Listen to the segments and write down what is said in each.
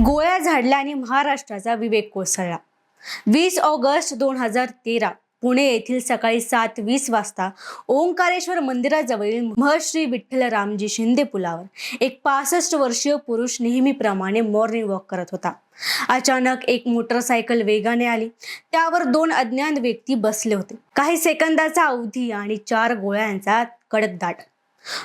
गोळ्या झाडल्या आणि महाराष्ट्राचा विवेक कोसळला. वीस ऑगस्ट दोन हजार तेरा पुणे येथील सकाळी सात वीस वाजता ओंकारेश्वर मंदिराजवळील महश्री विठ्ठल रामजी शिंदे पुलावर एक पासष्ट वर्षीय पुरुष नेहमीप्रमाणे मॉर्निंग वॉक करत होता. अचानक एक मोटरसायकल वेगाने आली. त्यावर दोन अज्ञात व्यक्ती बसले होते. काही सेकंदाचा अवधी आणि चार गोळ्यांचा कडकदाट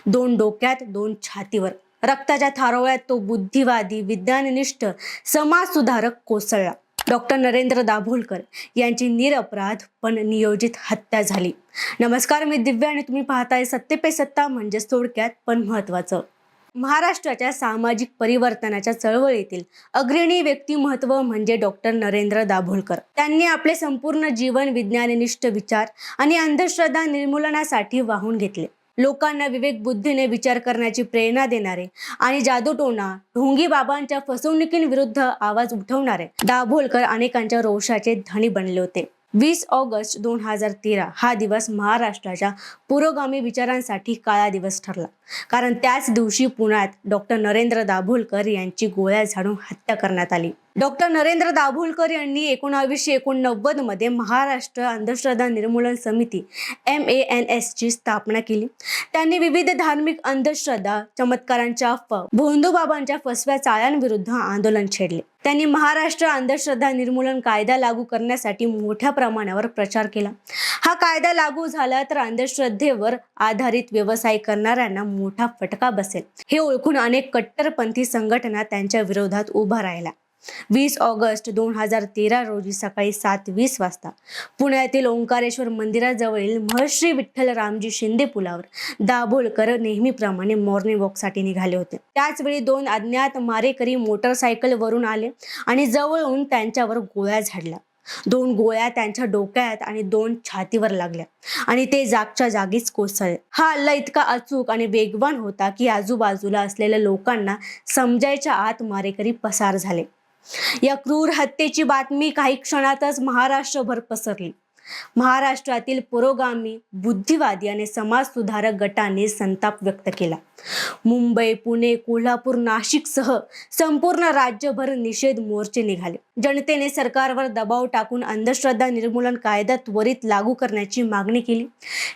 दोन डोक्यात दोन छातीवर. रक्ताच्या थारोळ्यात तो बुद्धिवादी विज्ञाननिष्ठ समाजसुधारक कोसळला. डॉक्टर नरेंद्र दाभोलकर यांची निरपराध पण नियोजित हत्या झाली. नमस्कार मी दिव्या आणि तुम्ही पाहताय सत्य पे सत्ता म्हणजेच थोडक्यात पण महत्वाचं महाराष्ट्राच्या सामाजिक परिवर्तनाच्या चळवळीतील अग्रणी व्यक्तिमत्व म्हणजे डॉक्टर नरेंद्र दाभोलकर. त्यांनी आपले संपूर्ण जीवन विज्ञाननिष्ठ विचार आणि अंधश्रद्धा निर्मूलनासाठी वाहून घेतले. लोकांना विवेक बुद्धीने विचार करण्याची प्रेरणा देणारे. आणि जादूटोना ढोंगी बाबांच्या फसवणुकींविरुद्ध आवाज उठवणारे. दाभोलकर अनेकांच्या रोषाचे धनी बनले होते. वीस ऑगस्ट दोन हजार तेरा हा दिवस महाराष्ट्राच्या पुरोगामी विचारांसाठी काळा दिवस ठरला. कारण त्याच दिवशी पुण्यात डॉक्टर नरेंद्र दाभोलकर यांची गोळ्या झाडून हत्या करण्यात आली. डॉक्टर नरेंद्र दाभोलकर यांनी एकोणावीसशे एकोणनव्वदमध्ये महाराष्ट्र अंधश्रद्धा निर्मूलन समिती एम ए एन एस ची स्थापना केली. त्यांनी विविध धार्मिक अंधश्रद्धा चमत्कारांच्या अफवा भोंदूबाबांच्या फसव्या चाळ्यांविरुद्ध आंदोलन छेडले. त्यांनी महाराष्ट्र अंधश्रद्धा निर्मूलन कायदा लागू करण्यासाठी मोठ्या प्रमाणावर प्रचार केला. हा कायदा लागू झाला तर अंधश्रद्धेवर आधारित व्यवसाय करणाऱ्यांना मोठा फटका बसेल. हे ओळखून अनेक कट्टरपंथी संघटना त्यांच्या विरोधात उभा राहिला वीस ऑगस्ट दोन हजार तेरा रोजी सकाळी सात वीस वाजता पुण्यातील ओंकारेश्वर मंदिराजवळील महर्षी विठ्ठल रामजी शिंदे पुलावर दाभोलकर नेहमीप्रमाणे मॉर्निंग वॉकसाठी निघाले होते. त्याचवेळी दोन अज्ञात मारेकरी मोटरसायकल वरून आले आणि जवळून त्यांच्यावर गोळ्या झाडल्या. दोन गोळ्या त्यांच्या डोक्यात आणि दोन छातीवर लागल्या आणि ते जागच्या जागीच कोसळले. हा हल्ला इतका अचूक आणि वेगवान होता की आजूबाजूला असलेल्या लोकांना समजायच्या आत मारेकरी पसार झाले. या क्रूर हत्येची बातमी काही क्षणातच महाराष्ट्रभर पसरली. महाराष्ट्रातील पुरोगामी बुद्धिवादी आणि समाजसुधारक गटाने संताप व्यक्त केला. मुंबई पुणे कोल्हापूर नाशिकसह संपूर्ण राज्यभर निषेध मोर्चे निघाले. जनतेने सरकारवर दबाव टाकून अंधश्रद्धा निर्मूलन कायदा त्वरित लागू करण्याची मागणी केली.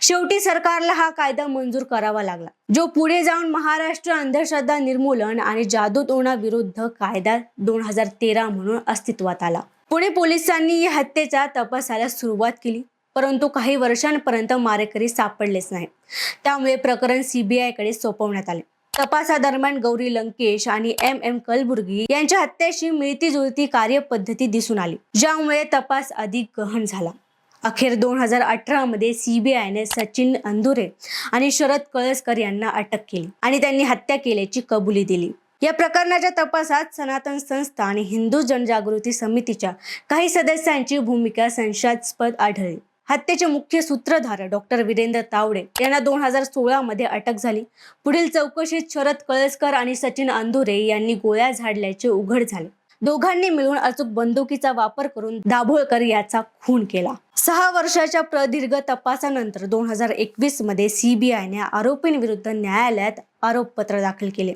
शेवटी सरकारला हा कायदा मंजूर करावा लागला. जो पुढे जाऊन महाराष्ट्र अंधश्रद्धा निर्मूलन आणि जादूटोणा विरुद्ध कायदा दोन हजार तेरा म्हणून अस्तित्वात आला. पुणे पोलिसांनी या हत्येच्या तपासाला सुरुवात केली परंतु काही वर्षांपर्यंत मारेकरी सापडलेच नाही. त्यामुळे प्रकरण सीबीआयकडे सोपवण्यात आले. तपासादरम्यान गौरी लंकेश आणि एम एम कलबुर्गी यांच्या हत्येशी मिळती जुळती कार्यपद्धती दिसून आली ज्यामुळे तपास अधिक गहन झाला. अखेर दोन हजार अठरामध्ये सीबीआयने सचिन अंधुरे आणि शरद कळसकर यांना अटक केली आणि त्यांनी हत्या केल्याची कबुली दिली. या प्रकरणाच्या तपासात सनातन संस्था आणि हिंदू जनजागृती समितीच्या काही सदस्यांची भूमिका संशयास्पद आढळली. हत्येचे मुख्य सूत्रधार डॉक्टर वीरेंद्र तावडे यांना दोन हजार सोळा मध्ये अटक झाली. पुढील चौकशीत शरद कळसकर आणि सचिन अंधुरे यांनी गोळ्या झाडल्याचे उघड झाले. दोघांनी मिळून अचूक बंदुकीचा वापर करून दाभोळकर याचा खून केला. सहा वर्षाच्या प्रदीर्घ तपासानंतर दोन हजार एकवीसमध्ये सीबीआयने आरोपींविरुद्ध न्यायालयात आरोपपत्र दाखल केले.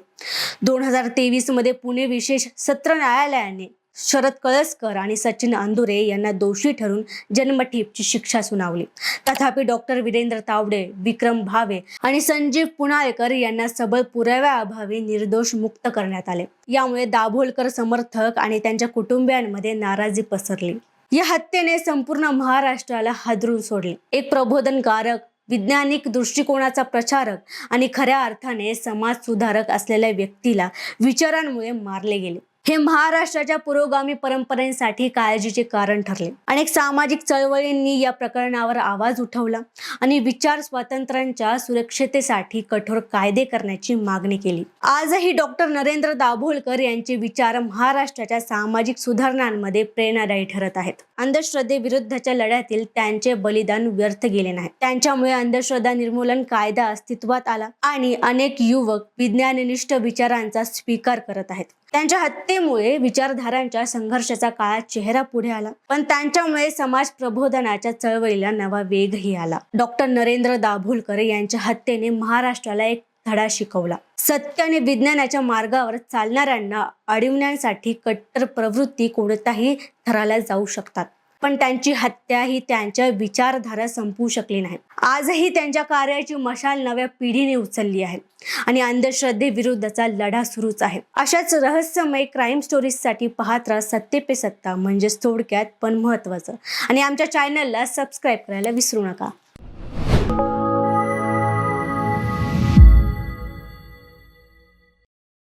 दोन हजार तेवीसमध्ये पुणे विशेष सत्र न्यायालयाने शरद कळसकर आणि सचिन अंदुरे यांना दोषी ठरून जन्मठेपची शिक्षा सुनावली. तथापि डॉक्टर विरेंद्र तावडे विक्रम भावे आणि संजीव पुनाळेकर यांना सबळ पुराव्याअभावी निर्दोष मुक्त करण्यात आले. यामुळे दाभोलकर समर्थक आणि त्यांच्या कुटुंबियांमध्ये नाराजी पसरली. या हत्येने संपूर्ण महाराष्ट्राला हादरून सोडले. एक प्रबोधनकारक वैज्ञानिक दृष्टिकोनाचा प्रचारक आणि खऱ्या अर्थाने समाज सुधारक असलेल्या व्यक्तीला विचारांमुळे मारले गेले. हे महाराष्ट्राच्या पुरोगामी परंपरेसाठी काळजीचे कारण ठरले. अनेक सामाजिक चळवळींनी या प्रकरणावर आवाज उठवला आणि विचार स्वातंत्र्यांच्या सुरक्षतेसाठी कठोर कायदे करण्याची मागणी केली. आजही डॉक्टर नरेंद्र दाभोलकर यांचे विचार महाराष्ट्राच्या सामाजिक सुधारणांमध्ये प्रेरणादायी ठरत आहेत. अंधश्रद्धेविरुद्धच्या लढ्यातील त्यांचे बलिदान व्यर्थ गेले नाही. त्यांच्यामुळे अंधश्रद्धा निर्मूलन कायदा अस्तित्वात आला आणि अनेक युवक विज्ञाननिष्ठ विचारांचा स्वीकार करत आहेत. त्यांच्या हत्येमुळे विचारधारांच्या संघर्षाचा काळात चेहरा पुढे आला. पण त्यांच्यामुळे समाज प्रबोधनाच्या चळवळीला नवा वेगही आला. डॉक्टर नरेंद्र दाभोलकर यांच्या हत्येने महाराष्ट्राला एक धडा शिकवला. सत्य आणि विज्ञानाच्या मार्गावर चालणाऱ्यांना अडवण्यासाठी कट्टर प्रवृत्ती कोणताही थराला जाऊ शकतात. पण त्यांची हत्या ही त्यांच्या विचारधारा संपवू शकली नाही. आजही त्यांच्या कार्याची मशाल नव्या पिढीने उचलली आहे आणि अंधश्रद्धेविरुद्धचा लढा सुरूच आहे. अशाच रहस्यमय क्राईम स्टोरीजसाठी पाहत राहा सत्ते पे सत्ता म्हणजेच थोडक्यात पण महत्त्वाचं. आणि आमच्या चॅनलला सबस्क्राईब करायला विसरू नका.